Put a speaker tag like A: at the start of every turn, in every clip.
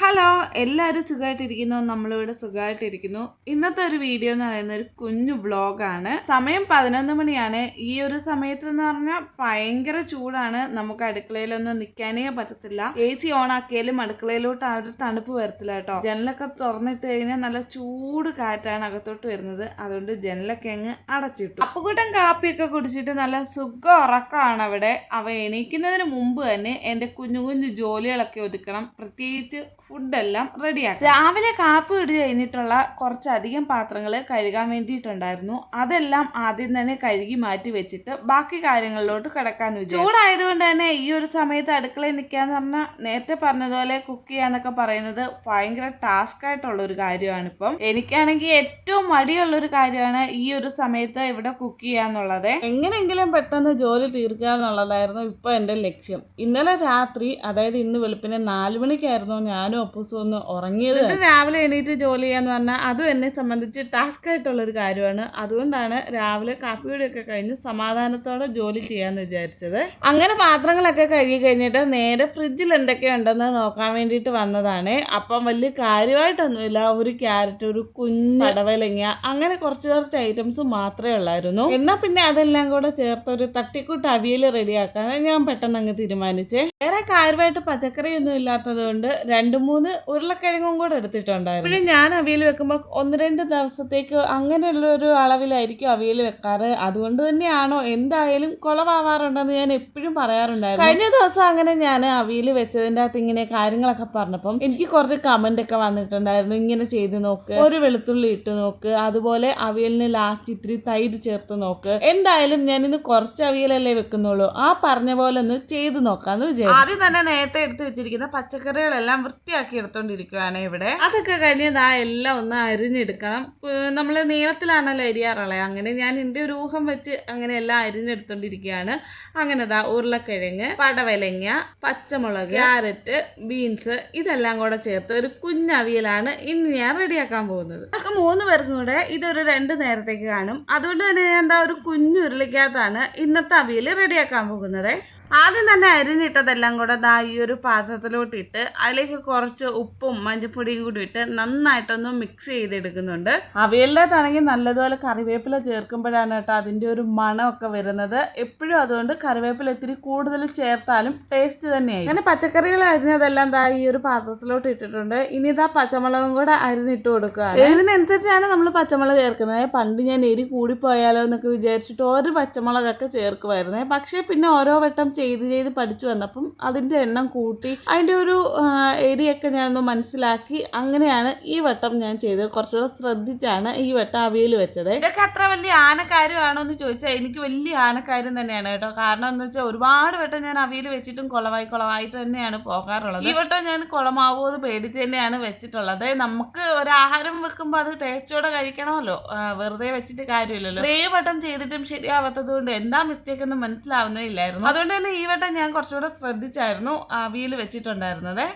A: Hello എല്ലാവരും സുഖമായിട്ടിരിക്കുന്നു നമ്മളിവിടെ സുഖമായിട്ടിരിക്കുന്നു ഇന്നത്തെ ഒരു വീഡിയോ എന്ന് പറയുന്ന ഒരു കുഞ്ഞു വ്ളോഗാണ്. സമയം പതിനൊന്ന് മണിയാണ്. ഈ ഒരു സമയത്ത് എന്ന് പറഞ്ഞാൽ ഭയങ്കര ചൂടാണ്. നമുക്ക് അടുക്കളയിലൊന്നും നിൽക്കാനേ പറ്റത്തില്ല. എ സി ഓൺ ആക്കിയാലും അടുക്കളയിലോട്ട് ആ ഒരു തണുപ്പ് വരത്തില്ല കേട്ടോ. ജനലൊക്കെ തുറന്നിട്ട് കഴിഞ്ഞാൽ നല്ല ചൂട് കാറ്റാണ് അകത്തോട്ട് വരുന്നത്. അതുകൊണ്ട് ജനലൊക്കെ അങ്ങ് അടച്ചിട്ടു. അപ്പുകൂട്ടം കാപ്പിയൊക്കെ കുടിച്ചിട്ട് നല്ല സുഖ ഉറക്കമാണ് അവിടെ. അവ എണീക്കുന്നതിന് മുമ്പ് തന്നെ എന്റെ കുഞ്ഞു കുഞ്ഞു ജോലികളൊക്കെ ഒതുക്കണം. പ്രത്യേകിച്ച് ഫുഡെല്ലാം റെഡിയാക്കാം രാവിലെ കാപ്പി ഇടി കഴിഞ്ഞിട്ടുള്ള കുറച്ചധികം പാത്രങ്ങൾ കഴുകാൻ വേണ്ടിയിട്ടുണ്ടായിരുന്നു. അതെല്ലാം ആദ്യം തന്നെ കഴുകി മാറ്റി വെച്ചിട്ട് ബാക്കി കാര്യങ്ങളിലോട്ട് കിടക്കാൻ ചൂടായതുകൊണ്ട് തന്നെ ഒരു സമയത്ത് അടുക്കളയിൽ നിൽക്കാന്ന് പറഞ്ഞാൽ നേരത്തെ പറഞ്ഞതുപോലെ കുക്ക് ചെയ്യാന്നൊക്കെ പറയുന്നത് ഭയങ്കര ടാസ്ക് ആയിട്ടുള്ള ഒരു കാര്യമാണ് ഇപ്പം എനിക്കാണെങ്കിൽ ഏറ്റവും മടിയുള്ള ഒരു കാര്യമാണ് ഈ ഒരു സമയത്ത് ഇവിടെ കുക്ക് ചെയ്യാന്നുള്ളത്.
B: എങ്ങനെയെങ്കിലും പെട്ടെന്ന് ജോലി തീർക്കുക എന്നുള്ളതായിരുന്നു ഇപ്പോൾ എന്റെ ലക്ഷ്യം. ഇന്നലെ രാത്രി അതായത് ഇന്ന് വെളുപ്പിനെ നാല് മണിക്കായിരുന്നു ഞാനും ഒപ്പൂസും ഒന്ന് ഉറങ്ങിയത്. രാവിലെ എണീറ്റ് ജോലി ചെയ്യാന്ന് പറഞ്ഞാൽ അതും എന്നെ സംബന്ധിച്ച് ടാസ്ക് ആയിട്ടുള്ള ഒരു കാര്യമാണ്. അതുകൊണ്ടാണ് രാവിലെ കാപ്പിയുടെ ഒക്കെ കഴിഞ്ഞ് സമാധാനത്തോടെ ജോലി ചെയ്യാന്ന് വിചാരിച്ചത്. അങ്ങനെ പാത്രങ്ങളൊക്കെ കഴുകി കഴിഞ്ഞിട്ട് നേരെ ഫ്രിഡ്ജിൽ എന്തൊക്കെയുണ്ടെന്ന് നോക്കാൻ വേണ്ടിയിട്ട് വന്നതാണ്. അപ്പം വലിയ കാര്യമായിട്ടൊന്നുമില്ല. ഒരു ക്യാരറ്റ് ഒരു കുഞ്ഞ് പടവലങ്ങ അങ്ങനെ കുറച്ച് കുറച്ച് ഐറ്റംസ് മാത്രമേ ഉള്ളായിരുന്നു. എന്നാൽ പിന്നെ അതെല്ലാം കൂടെ ചേർത്ത് ഒരു തട്ടിക്കൂട്ട് അവിയൽ റെഡിയാക്കാൻ ഞാൻ പെട്ടെന്ന് അങ്ങ് തീരുമാനിച്ചേ. വേറെ കാര്യമായിട്ട് പച്ചക്കറിയൊന്നും ഇല്ലാത്തത് കൊണ്ട് രണ്ട് മൂന്ന് ഉരുളക്കിഴങ്ങും കൂടെ എടുത്തിട്ടുണ്ടായിരുന്നു. പിന്നെ ഞാൻ അവിയൽ വെക്കുമ്പോൾ ഒന്ന് രണ്ട് ദിവസത്തേക്ക് അങ്ങനെയുള്ള ഒരു അളവിലായിരിക്കും അവിയൽ വെക്കാറ്. അതുകൊണ്ട് തന്നെയാണോ? എന്തായാലും കുളമാവാറുണ്ടെന്ന് ഞാൻ എപ്പോഴും പറയാറുണ്ടായിരുന്നു. കഴിഞ്ഞ ദിവസം അങ്ങനെ ഞാൻ അവിയിൽ വെച്ചതിന്റെ അകത്ത് ഇങ്ങനെ കാര്യങ്ങളൊക്കെ പറഞ്ഞപ്പം എനിക്ക് കുറച്ച് കമന്റ് ഒക്കെ വന്നിട്ടുണ്ടായിരുന്നു. ഇങ്ങനെ ചെയ്ത് നോക്ക് ഒരു വെളുത്തുള്ളി ഇട്ട് നോക്ക് അതുപോലെ അവിയലിന് ലാസ്റ്റ് ഇത്തിരി തൈര് ചേർത്ത് നോക്ക്. എന്തായാലും ഞാൻ ഇന്ന് കുറച്ച് അവിയലല്ലേ വെക്കുന്നുള്ളൂ. ആ പറഞ്ഞ പോലെ ഒന്ന് ചെയ്ത് നോക്കാന്ന് വിചാരിച്ചു.
A: ആദ്യം തന്നെ നേരത്തെ എടുത്ത് വെച്ചിരിക്കുന്ന പച്ചക്കറികളെല്ലാം വൃത്തിയാക്കി എടുത്തോണ്ടിരിക്കുകയാണ് ഇവിടെ. അതൊക്കെ കഴിഞ്ഞ് ആ എല്ലാം ഒന്ന് അരിഞ്ഞെടുക്കണം. നമ്മൾ നീളത്തിലാണല്ലോ അരിയാറുള്ളത് അങ്ങനെ ഞാൻ എന്റെ ഒരു ഊഹം വെച്ച് അങ്ങനെ എല്ലാം അരിഞ്ഞെടുത്തോണ്ടിരിക്കുകയാണ്. അങ്ങനെ ദാ ഉരുളക്കിഴങ്ങ് പടവലങ്ങ പച്ചമുളക് ക്യാരറ്റ് ബീൻസ് ഇതെല്ലാം കൂടെ ചേർത്ത് ഒരു കുഞ്ഞവിയലാണ് ഇന്ന് ഞാൻ റെഡിയാക്കാൻ പോകുന്നത്. നമുക്ക് മൂന്ന് പേർക്കും കൂടെ ഇതൊരു രണ്ട് നേരത്തേക്ക് കാണും. അതുകൊണ്ട് തന്നെ ഞാൻ എന്താ ഒരു കുഞ്ഞുരുളിക്കകത്താണ് ഇന്നത്തെ അവിയൽ റെഡിയാക്കാൻ പോകുന്നത്. ആദ്യം തന്നെ അരിഞ്ഞിട്ടതെല്ലാം കൂടെ ദാ ഈ ഒരു പാത്രത്തിലോട്ട് ഇട്ട് അതിലേക്ക് കുറച്ച് ഉപ്പും മഞ്ഞപ്പൊടിയും കൂടി ഇട്ട് നന്നായിട്ടൊന്ന് മിക്സ് ചെയ്തെടുക്കുന്നുണ്ട്.
B: അവിയലിനകത്താണെങ്കിൽ നല്ലതുപോലെ കറിവേപ്പില ചേർക്കുമ്പോഴാണ് കേട്ടോ അതിന്റെ ഒരു മണമൊക്കെ വരുന്നത്. എപ്പോഴും അതുകൊണ്ട് കറിവേപ്പില ഇത്തിരി കൂടുതൽ ചേർത്താലും ടേസ്റ്റ് തന്നെയായി അങ്ങനെ പച്ചക്കറികൾ അരിഞ്ഞതെല്ലാം ദാ ഈ ഒരു പാത്രത്തിലോട്ട് ഇട്ടിട്ടുണ്ട്. ഇനി ഇതാ പച്ചമുളകും കൂടെ അരിഞ്ഞിട്ട് കൊടുക്കുക അതിനനുസരിച്ചാണ് നമ്മൾ പച്ചമുളക് ചേർക്കുന്നത്. പണ്ട് ഞാൻ എരി കൂടിപ്പോയാലോ എന്നൊക്കെ വിചാരിച്ചിട്ട് ഒരു പച്ചമുളകൊക്കെ ചേർക്കുമായിരുന്നേ. പക്ഷേ പിന്നെ ഓരോ വട്ടം ചെയ്ത് ചെയ്ത് പഠിച്ചു വന്നപ്പം അതിന്റെ എണ്ണം കൂട്ടി അതിന്റെ ഒരു ആ, എരിയൊക്കെ ഞാനൊന്ന് മനസ്സിലാക്കി അങ്ങനെയാണ് ഈ വട്ടം ഞാൻ ചെയ്തത്. കുറച്ചുകൂടെ ശ്രദ്ധിച്ചാണ് ഈ വട്ടം അവിയൽ വെച്ചത്.
A: ഇതൊക്കെ അത്ര വലിയ ആനക്കാര്യമാണോ എന്ന് ചോദിച്ചാൽ എനിക്ക് വലിയ ആനക്കാര്യം തന്നെയാണ് കേട്ടോ. കാരണം എന്ന് വെച്ചാൽ ഒരുപാട് വട്ടം ഞാൻ അവിയൽ വെച്ചിട്ടും കുളവായി കുളവായിട്ട് തന്നെയാണ് പോകാറുള്ളത്. ഈ വട്ടം ഞാൻ കുളമാവോ എന്ന് പേടിച്ച് തന്നെയാണ് വെച്ചിട്ടുള്ളത്. നമുക്ക് ഒരു ആഹാരം വെക്കുമ്പോൾ അത് തേച്ചോടെ കഴിക്കണമല്ലോ. വെറുതെ വെച്ചിട്ട് കാര്യമില്ലല്ലോ. ഒരേ വട്ടം ചെയ്തിട്ടും ശരിയാവാത്തത് കൊണ്ട് എന്താ മിസ്റ്റേക്ക് എന്ന് മനസ്സിലാവുന്നേയില്ലായിരുന്നു അതുകൊണ്ട് തന്നെ ഈ വട്ടം ഞാൻ കുറച്ചുകൂടെ ശ്രദ്ധിച്ചായിരുന്നു അവിയിൽ വെച്ചിട്ടുണ്ടായിരുന്നത്.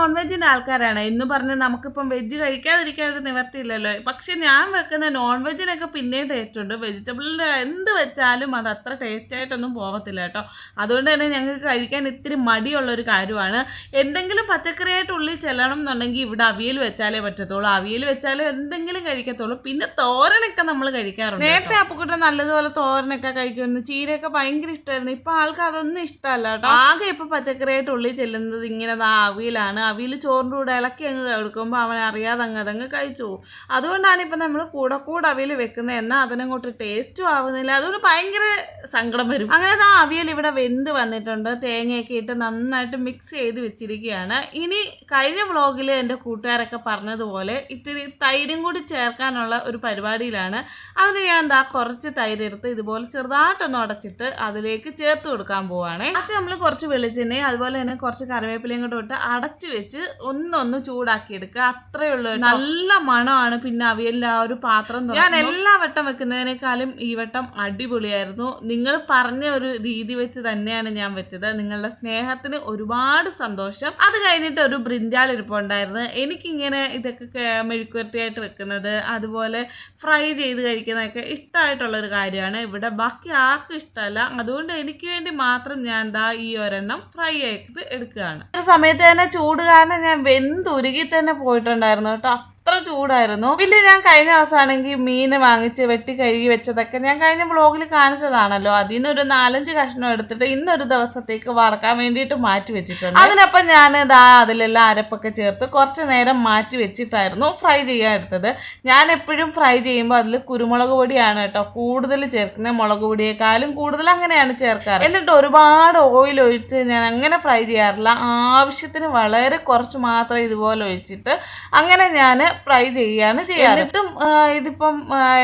A: നോൺ വെജിന്റെ ആൾക്കാരാണ്. എന്ന് പറഞ്ഞ് നമുക്കിപ്പം വെജ് കഴിക്കാതിരിക്കാൻ ഒരു നിവർത്തിയില്ലല്ലോ. പക്ഷെ ഞാൻ വെക്കുന്ന നോൺ വെജിനൊക്കെ പിന്നെയും ടേസ്റ്റ് ഉണ്ട് വെജിറ്റബിളിന്റെ എന്ത് വെച്ചാലും അത് അത്ര ടേസ്റ്റ് ആയിട്ടൊന്നും പോകത്തില്ല കേട്ടോ. അതുകൊണ്ട് തന്നെ ഞങ്ങൾക്ക് കഴിക്കാൻ ഇത്തിരി മടിയുള്ളൊരു കാര്യമാണ്. എന്തെങ്കിലും പച്ചക്കറിയായിട്ട് ഉള്ളിൽ ചെല്ലണം എന്നുണ്ടെങ്കിൽ ഇവിടെ അവിയൽ വെച്ചാലേ പറ്റത്തുള്ളൂ. അവിയൽ വെച്ചാലേ എന്തെങ്കിലും കഴിക്കത്തുള്ളൂ. പിന്നെ തോരനൊക്കെ നമ്മൾ കഴിക്കാറുണ്ട് നേരത്തെ അപ്പുക്കുട്ട നല്ലതുപോലെ തോരനൊക്കെ കഴിക്കുമായിരുന്നു. ചീരയൊക്കെ ഭയങ്കര ഇഷ്ടമായിരുന്നു ഇപ്പം ആൾക്ക് അതൊന്നും ഇഷ്ടമല്ല കേട്ടോ. ആകെ ഇപ്പം പച്ചക്കറിയായിട്ട് ഉള്ളിൽ ചെല്ലുന്നത് ഇങ്ങനെ ആ അവിയലാണ്. അവിയൽ ചോറിന്റെ കൂടെ ഇളക്കി അങ്ങ് കൊടുക്കുമ്പോൾ അവൻ അറിയാതെ അങ്ങ് അതങ്ങ് കഴിച്ചു പോകും. അതുകൊണ്ടാണ് ഇപ്പം നമ്മൾ കൂടെ കൂടെ അവിയിൽ വെക്കുന്നത് എന്നാൽ അതിനങ്ങോട്ട് ടേസ്റ്റും ആവുന്നില്ല. അതുകൊണ്ട് ഭയങ്കര സങ്കടം വരും. അങ്ങനെ ആ അവിയൽ ഇവിടെ വെന്ത് വന്നിട്ടുണ്ട്. തേങ്ങയൊക്കെ ഇട്ട് നന്നായിട്ട് മിക്സ് ചെയ്ത് വെച്ചിരിക്കുകയാണ്. ഇനി കഴിഞ്ഞ വ്ളോഗിൽ എന്റെ കൂട്ടുകാരൊക്കെ പറഞ്ഞതുപോലെ ഇത്തിരി തൈരും കൂടി ചേർക്കാനുള്ള ഒരു പരിപാടിയിലാണ്. അതിന് ഞാൻ എന്താ കുറച്ച് തൈര് എടുത്ത് ഇതുപോലെ ചെറുതായിട്ടൊന്ന് ഉടച്ചിട്ട് അതിലേക്ക് ചേർത്ത് കൊടുക്കാൻ പോവാണ്. അത് നമ്മൾ കുറച്ച് വെളിച്ചെണ്ണയും അതുപോലെ തന്നെ കുറച്ച് കറിവേപ്പിലയും കൂടെ ഇട്ട് അടച്ച് വെച്ച് ഒന്നൊന്ന് ചൂടാക്കി എടുക്കുക അത്രയേ ഉള്ളൂ നല്ല മണമാണ് പിന്നെ അവയെല്ലാം ആ ഒരു പാത്രം ഞാൻ എല്ലാ വട്ടം വെക്കുന്നതിനേക്കാളും ഈ വട്ടം അടിപൊളിയായിരുന്നു. നിങ്ങൾ പറഞ്ഞ ഒരു രീതി വെച്ച് തന്നെയാണ് ഞാൻ വെച്ചത്. നിങ്ങളുടെ സ്നേഹത്തിന് ഒരുപാട് സന്തോഷം. അത് കഴിഞ്ഞിട്ട് ഒരു ബ്രിഞ്ചാൾ ഇരിപ്പുണ്ടായിരുന്നു എനിക്കിങ്ങനെ ഇതൊക്കെ മെഴുക്കുവരട്ടിയായിട്ട് വെക്കുന്നത് അതുപോലെ ഫ്രൈ ചെയ്ത് കഴിക്കുന്നതൊക്കെ ഇഷ്ടമായിട്ടുള്ള ഒരു കാര്യമാണ്. ഇവിടെ ബാക്കി ആർക്കും ഇഷ്ടമല്ല. അതുകൊണ്ട് എനിക്ക് വേണ്ടി മാത്രം ഞാൻ ദാ ഈ ഒരെണ്ണം ഫ്രൈ ആയിട്ട് എടുക്കുകയാണ്. ഒരു സമയത്ത് തന്നെ ചൂട് കാരണം ഞാൻ വെന്തുരുകി തന്നെ പോയിട്ടുണ്ടായിരുന്നു കേട്ടോ. അത്ര ചൂടായിരുന്നു. പിന്നെ ഞാൻ കഴിഞ്ഞ ദിവസമാണെങ്കിൽ മീൻ വാങ്ങിച്ച് വെട്ടി കഴുകി വെച്ചതൊക്കെ ഞാൻ കഴിഞ്ഞ വ്ളോഗിൽ കാണിച്ചതാണല്ലോ. അതിൽ നിന്ന് ഒരു നാലഞ്ച് കഷ്ണം എടുത്തിട്ട് ഇന്നൊരു ദിവസത്തേക്ക് വറക്കാൻ വേണ്ടിയിട്ട് മാറ്റി വെച്ചിട്ടുണ്ട്. അതിനപ്പം ഞാൻ ഇതാ അതിലെല്ലാം അരപ്പൊക്കെ ചേർത്ത് കുറച്ച് നേരം മാറ്റി വെച്ചിട്ടായിരുന്നു ഫ്രൈ ചെയ്യാൻ എടുത്തത്. ഞാൻ എപ്പോഴും ഫ്രൈ ചെയ്യുമ്പോൾ അതിൽ കുരുമുളക് പൊടിയാണ് കേട്ടോ കൂടുതൽ ചേർക്കുന്നത്. മുളക് പൊടിയേക്കാളും കൂടുതൽ അങ്ങനെയാണ് ചേർക്കാറ്. എന്നിട്ട് ഒരുപാട് ഓയിൽ ഒഴിച്ച് ഞാൻ അങ്ങനെ ഫ്രൈ ചെയ്യാറില്ല. ആവശ്യത്തിന് വളരെ കുറച്ച് മാത്രം ഇതുപോലെ ഒഴിച്ചിട്ട് അങ്ങനെ ഞാൻ ഫ്രൈ ചെയ്യാണ് ചെയ്യാറ്. എന്നിട്ടും ഇതിപ്പം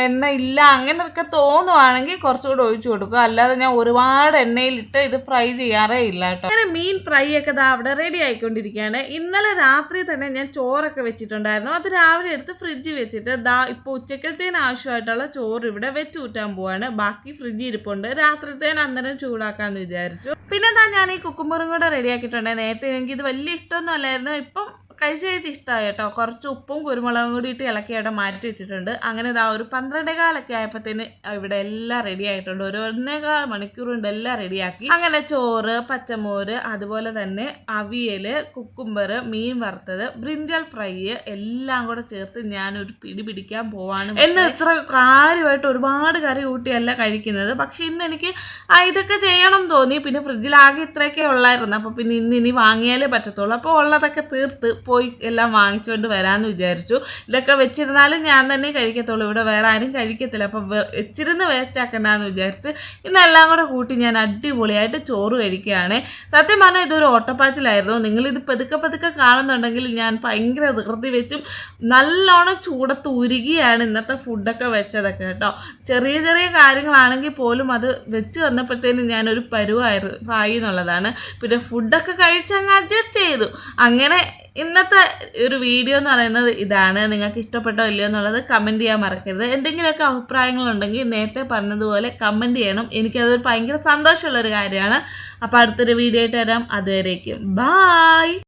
A: എണ്ണ ഇല്ല അങ്ങനെയൊക്കെ തോന്നുവാണെങ്കിൽ കുറച്ചുകൂടെ ഒഴിച്ചു കൊടുക്കുക. അല്ലാതെ ഞാൻ ഒരുപാട് എണ്ണയിലിട്ട് ഇത് ഫ്രൈ ചെയ്യാറേ ഇല്ല കേട്ടോ. അങ്ങനെ മീൻ ഫ്രൈ ഒക്കെ ദാ അവിടെ റെഡി ആയിക്കൊണ്ടിരിക്കുകയാണ്. ഇന്നലെ രാത്രി തന്നെ ഞാൻ ചോറൊക്കെ വെച്ചിട്ടുണ്ടായിരുന്നു. അത് രാവിലെ എടുത്ത് ഫ്രിഡ്ജിൽ വെച്ചിട്ട് ദാ ഇപ്പോൾ ഉച്ചക്കലത്തേന് ആവശ്യമായിട്ടുള്ള ചോറ് ഇവിടെ വെച്ച് കൂട്ടാൻ പോവാണ്. ബാക്കി ഫ്രിഡ്ജിൽ ഇരിപ്പുണ്ട്. രാത്രിത്തേന് അന്നേരം ചൂടാക്കാന്ന് വിചാരിച്ചു. പിന്നെ ഞാൻ ഈ കുക്കുമ്പറും കൂടെ റെഡിയാക്കിയിട്ടുണ്ട് നേരത്തെ എനിക്ക് ഇത് വലിയ ഇഷ്ടമൊന്നും അല്ലായിരുന്നു. ഇപ്പം കഴിച്ച് കഴിച്ച് ഇഷ്ടമായി കേട്ടോ കുറച്ച് ഉപ്പും കുരുമുളകും കൂടിയിട്ട് ഇളക്കി അവിടെ മാറ്റി വെച്ചിട്ടുണ്ട്. അങ്ങനെ ഇതാ ഒരു പന്ത്രണ്ടേ കാലൊക്കെ ആയപ്പോഴത്തേന് ഇവിടെ എല്ലാം റെഡി ആയിട്ടുണ്ട്. ഒരു ഒന്നേകാൽ മണിക്കൂർ എല്ലാം റെഡിയാക്കി അങ്ങനെ ചോറ് പച്ചമോര് അതുപോലെ തന്നെ അവിയൽ കുക്കുംബർ മീൻ വറുത്തത് ബ്രിഞ്ചൽ ഫ്രൈ എല്ലാം കൂടെ ചേർത്ത് ഞാനൊരു പിടി പിടിക്കാൻ പോവാണ്. എന്ന് ഇത്ര കാര്യമായിട്ട് ഒരുപാട് കറി കൂട്ടിയല്ല കഴിക്കുന്നത്. പക്ഷെ ഇന്ന് എനിക്ക് ഇതൊക്കെ ചെയ്യണം തോന്നി. പിന്നെ ഫ്രിഡ്ജിൽ ആകെ ഇത്രയൊക്കെ ഉള്ളായിരുന്നു. അപ്പോൾ പിന്നെ ഇന്ന് ഇനി വാങ്ങിയാലേ പറ്റത്തുള്ളൂ. അപ്പോൾ ഉള്ളതൊക്കെ തീർത്ത് പോയി എല്ലാം വാങ്ങിച്ചുകൊണ്ട് വരാമെന്ന് വിചാരിച്ചു. ഇതൊക്കെ വെച്ചിരുന്നാലും ഞാൻ തന്നെ കഴിക്കത്തുള്ളൂ. ഇവിടെ വേറെ ആരും കഴിക്കത്തില്ല. അപ്പം വെച്ചിരുന്ന് വേസ്റ്റ് ആക്കണ്ടെന്ന് വിചാരിച്ച് ഇന്നെല്ലാം കൂടെ കൂട്ടി ഞാൻ അടിപൊളിയായിട്ട് ചോറ് കഴിക്കുകയാണ്. സത്യം പറഞ്ഞാൽ ഇതൊരു ഓട്ടപ്പാച്ചിലായിരുന്നു. നിങ്ങളിത് പതുക്കെ പതുക്കെ കാണുന്നുണ്ടെങ്കിൽ ഞാൻ ഭയങ്കര ധൃതി വെച്ചും നല്ലോണം ചൂടത്ത് ഉരുകിയാണ് ഇന്നത്തെ ഫുഡൊക്കെ വെച്ചതൊക്കെ കേട്ടോ. ചെറിയ ചെറിയ കാര്യങ്ങളാണെങ്കിൽ പോലും അത് വെച്ച് വന്നപ്പോഴത്തേനും ഞാനൊരു പരുവായിരുന്നു ആയി എന്നുള്ളതാണ്. പിന്നെ ഫുഡൊക്കെ കഴിച്ചങ്ങ് അഡ്ജസ്റ്റ് ചെയ്തു. അങ്ങനെ ഇന്നത്തെ ഒരു വീഡിയോ എന്ന് പറയുന്നത് ഇതാണ്. നിങ്ങൾക്ക് ഇഷ്ടപ്പെട്ടോ ഇല്ലയോ എന്നുള്ളത് കമന്റ് ചെയ്യാൻ മറക്കരുത്. എന്തെങ്കിലുമൊക്കെ അഭിപ്രായങ്ങളുണ്ടെങ്കിൽ നേരത്തെ പറഞ്ഞതുപോലെ കമന്റ് ചെയ്യണം. എനിക്കതൊരു ഭയങ്കര സന്തോഷമുള്ളൊരു കാര്യമാണ്. അപ്പോൾ അടുത്തൊരു വീഡിയോ ആയിട്ട് വരാം. അതുവരേക്കും. ബായ്